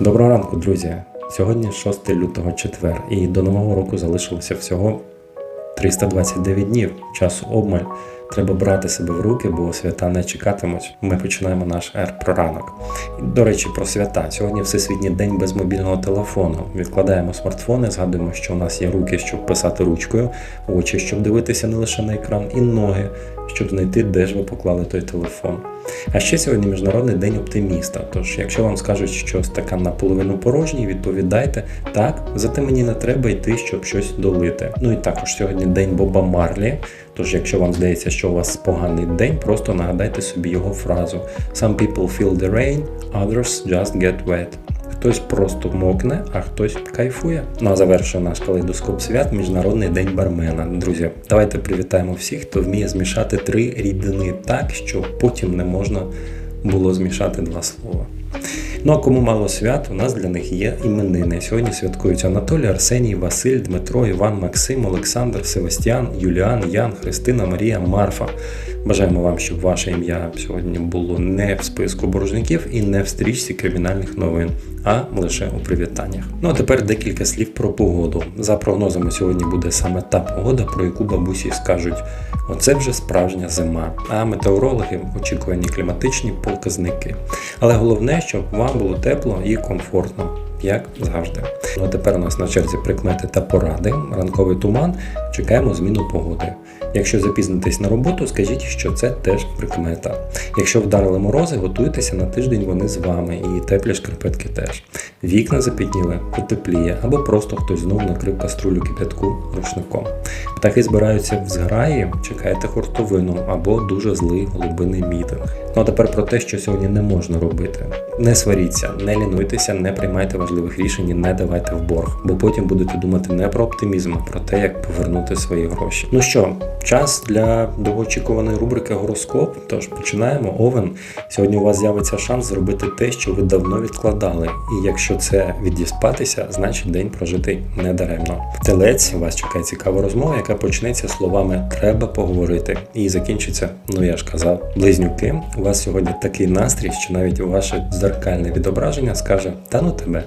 Доброго ранку, друзі! Сьогодні 6 лютого четвер, і до нового року залишилося всього 329 днів. Часу обмаль. Треба брати себе в руки, бо свята не чекатимуть. Ми починаємо наш ер про ранок. До речі, про свята. Сьогодні Всесвітній день без мобільного телефону. Відкладаємо смартфони, згадуємо, що у нас є руки, щоб писати ручкою, очі, щоб дивитися не лише на екран, і ноги, щоб знайти, де ж ви поклали той телефон. А ще сьогодні міжнародний день оптиміста. Тож, якщо вам скажуть, що стакан наполовину порожній, відповідайте так, зате мені не треба йти, щоб щось долити. Ну і також сьогодні день Боба Марлі. Тож, якщо вам здається, що у вас поганий день, просто нагадайте собі його фразу: Some people feel the rain, others just get wet. Хтось просто мокне, а хтось кайфує. Ну а завершує наш калейдоскоп свят Міжнародний день бармена. Друзі, давайте привітаємо всіх, хто вміє змішати три рідини так, що потім не можна було змішати два слова. Ну а кому мало свят, у нас для них є іменини. Сьогодні святкують Анатолій, Арсеній, Василь, Дмитро, Іван, Максим, Олександр, Севастіан, Юліан, Ян, Христина, Марія, Марфа. Бажаємо вам, щоб ваше ім'я сьогодні було не в списку боржників і не в стрічці кримінальних новин, а лише у привітаннях. Ну а тепер декілька слів про погоду. За прогнозами, сьогодні буде саме та погода, про яку бабусі скажуть: оце вже справжня зима. А метеорологи очікувані кліматичні показники. Але головне, щоб вам було тепло і комфортно. Як завжди. Ну а тепер у нас на черзі прикмети та поради. Ранковий туман. Чекаємо зміну погоди. Якщо запізнитесь на роботу, скажіть, що це теж прикмета. Якщо вдарили морози, готуйтеся на тиждень вони з вами, і теплі шкарпетки теж. Вікна запітніли, потепліє, або просто хтось знов накрив каструлю кип'ятку рушником. Птахи збираються в зграї, чекайте хуртовину або дуже злий голубиний мітинг. Ну а тепер про те, що сьогодні не можна робити. Не сваріться, не лінуйтеся, не приймайте важливих рішень, і не давайте в борг, бо потім будете думати не про оптимізм, а про те, як повернути свої гроші. Ну що, час для довгоочікуваної рубрики гороскоп. Тож починаємо. Овен. Сьогодні у вас з'явиться шанс зробити те, що ви давно відкладали. І якщо це відіспатися, значить день прожитий недаремно. Телець, вас чекає цікава розмова, яка почнеться словами Треба поговорити і закінчиться. Ну я ж казав, близнюки. У вас сьогодні такий настрій, що навіть ваше дзеркальне відображення скаже: Та ну тебе,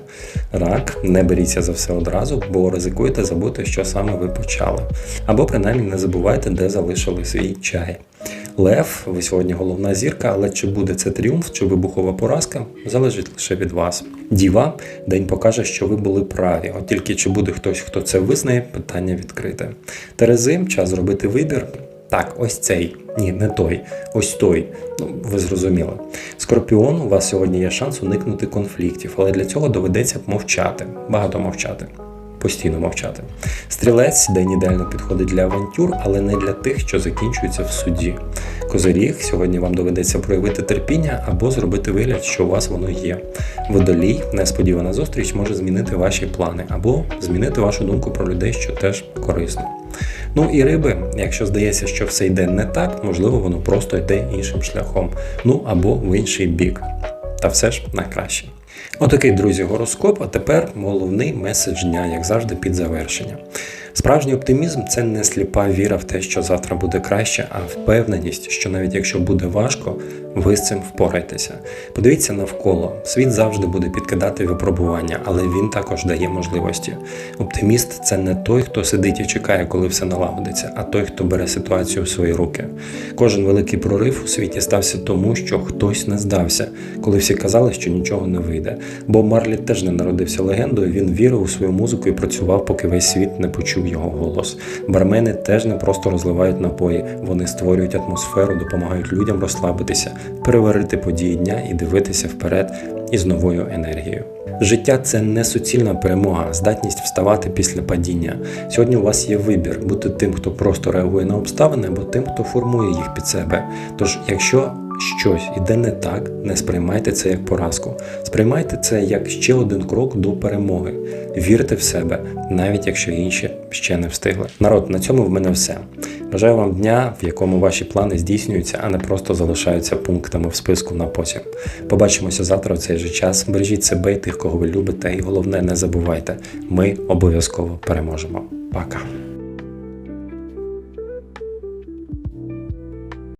рак, не беріться за все одразу, бо ризикуєте забути, що саме ви почали. Або принаймні не забувайте, де залишили свій чай. Лев, ви сьогодні головна зірка, але чи буде це тріумф, чи вибухова поразка, залежить лише від вас. Діва, день покаже, що ви були праві. От тільки чи буде хтось, хто це визнає, питання відкрите. Терези, час зробити вибір. Так, ось цей. Ні, не той, ось той. Ну, ви зрозуміли. Скорпіон, у вас сьогодні є шанс уникнути конфліктів, але для цього доведеться мовчати, багато мовчати. Постійно мовчати. Стрілець день ідеально підходить для авантюр, але не для тих, що закінчуються в суді. Козиріг, сьогодні вам доведеться проявити терпіння або зробити вигляд, що у вас воно є. Водолій, несподівана зустріч може змінити ваші плани або змінити вашу думку про людей, що теж корисно. Ну і риби, якщо здається, що все йде не так, можливо, воно просто йде іншим шляхом, ну або в інший бік. Та все ж найкраще. Отакий, друзі, гороскоп, а тепер головний меседж дня, як завжди, під завершення. Справжній оптимізм це не сліпа віра в те, що завтра буде краще, а впевненість, що навіть якщо буде важко, ви з цим впораєтеся. Подивіться навколо. Світ завжди буде підкидати випробування, але він також дає можливості. Оптиміст це не той, хто сидить і чекає, коли все налагодиться, а той, хто бере ситуацію в свої руки. Кожен великий прорив у світі стався тому, що хтось не здався, коли всі казали, що нічого не вийде. Бо Марлі теж не народився легендою. Він вірив у свою музику і працював, поки весь світ не почув його голос. Бармени теж не просто розливають напої, вони створюють атмосферу, допомагають людям розслабитися, переварити події дня і дивитися вперед із новою енергією. Життя це не суцільна перемога, здатність вставати після падіння. Сьогодні у вас є вибір бути тим, хто просто реагує на обставини, або тим, хто формує їх під себе. Тож, якщо щось іде не так, не сприймайте це як поразку. Сприймайте це як ще один крок до перемоги. Вірте в себе, навіть якщо інші ще не встигли. Народ, на цьому в мене все. Бажаю вам дня, в якому ваші плани здійснюються, а не просто залишаються пунктами в списку на потім. Побачимося завтра в цей же час. Бережіть себе і тих, кого ви любите, і головне, не забувайте, ми обов'язково переможемо. Пока.